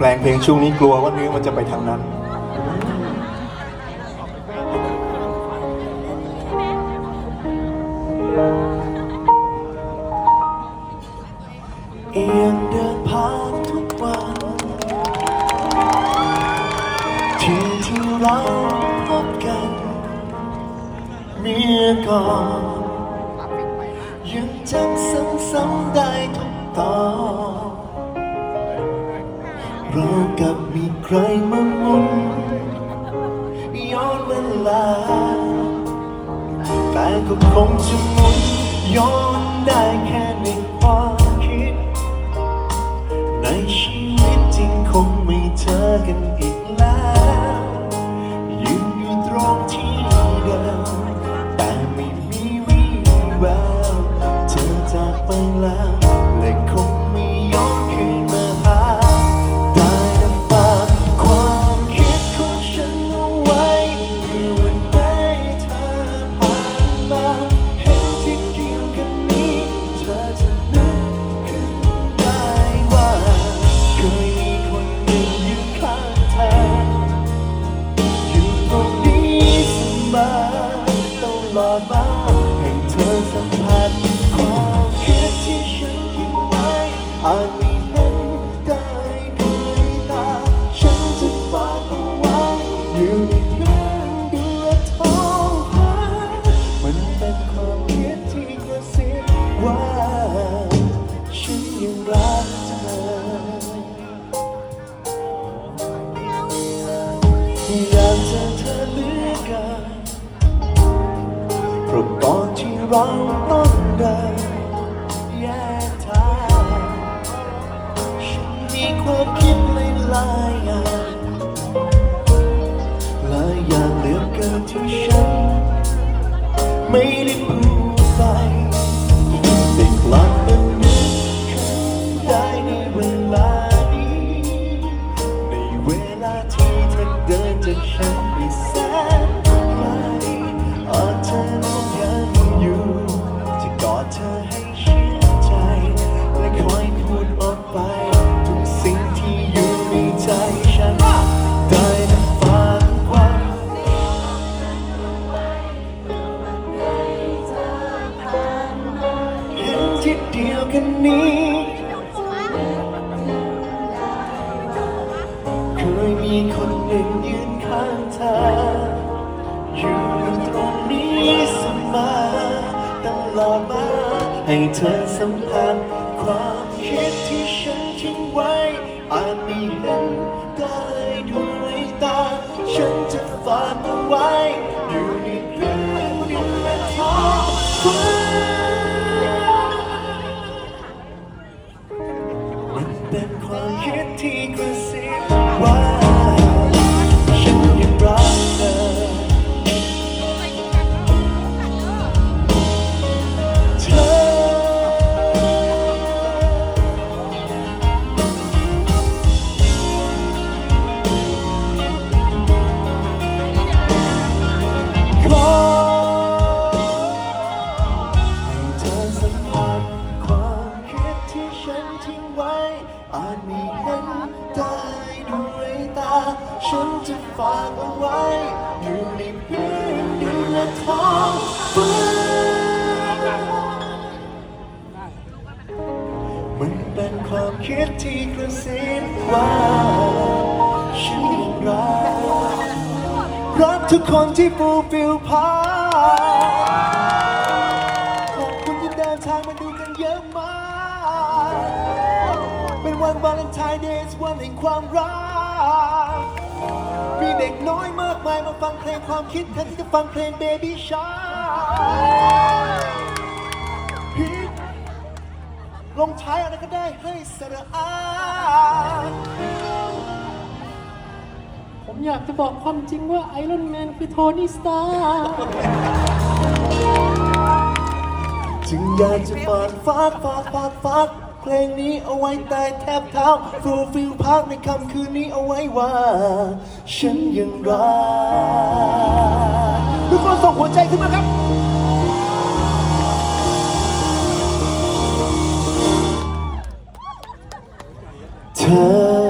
แปลงช่วงนี้กลัวว่าเนื้อมันจะไปทางนั้น เอียงเดินผ่านทุกวันที่ที่เราพบกันเมื่อก่อนยังจำซ้ำๆได้ทุกตอน กับมีใครมาหมุนย้อนเวลา แต่ก็คงจะหมุนย้อนได้แค่ในความคิด ในชีวิตจริงคงไม่เจอกันอีกแล้วยืนอยู่ตรงที่เดิมแต่ไม่มีวี่แววเธอจากไปแล้วและคงาจไม่เห็นได้ด้วยตาฉันจะฝากเอาไว้อยู่ในเรื่องเดือดท้องฟ้ามันเป็นความคิดที่กระซิบว่าฉันยังรักเธออยากเจอเธอเหลือเกินเพราะก่อนที่เราต้องเดิน ที่ฉันไม่ได้พูดไปแต่กลับมานึกขึ้นได้ในเวลานี้ ในเวลาที่เธอเดินจากฉันไปแสน กันนี้เคยมีคนหนึ่งยืนข้างเธออยู่ตรงนี้เสมอตลอดมาให้เธอสัมผัสความคิดที่ฉันทิ้งไว้อาจมีเฉันจะฝากเอาไว้ อยู่ในพื้นดินและท้องฟ้ามันเป็นความคิดที่กระซิบว่าฉันยังรักรักทุกคนที่ฟูฟิลพาขอบคุณที่เดินทางมาดูกันเยอะมาก เป็นวันวาเลนไทน์เดย์วันแห่งความรัก เด็กน้อยมากมายมาฟังเพลงความคิดแทนที่จะฟังเพลง Baby Shark ลงท้ายอะไรก็ได้ให้สระอาผมอยากจะบอกความจริงว่าไอรอนแมนคือโทนี่สตาร์จึงอยากจะฝากฝากฝากฝากฝาก เพลงนี้เอาไว้ใต้แทบเท้าฟูลฟิลพักในค่ำคืนนี้เอาไว้ว่า ฉันยังรักทุกคนส่งหัวใจขึ้นมาครับ เธอ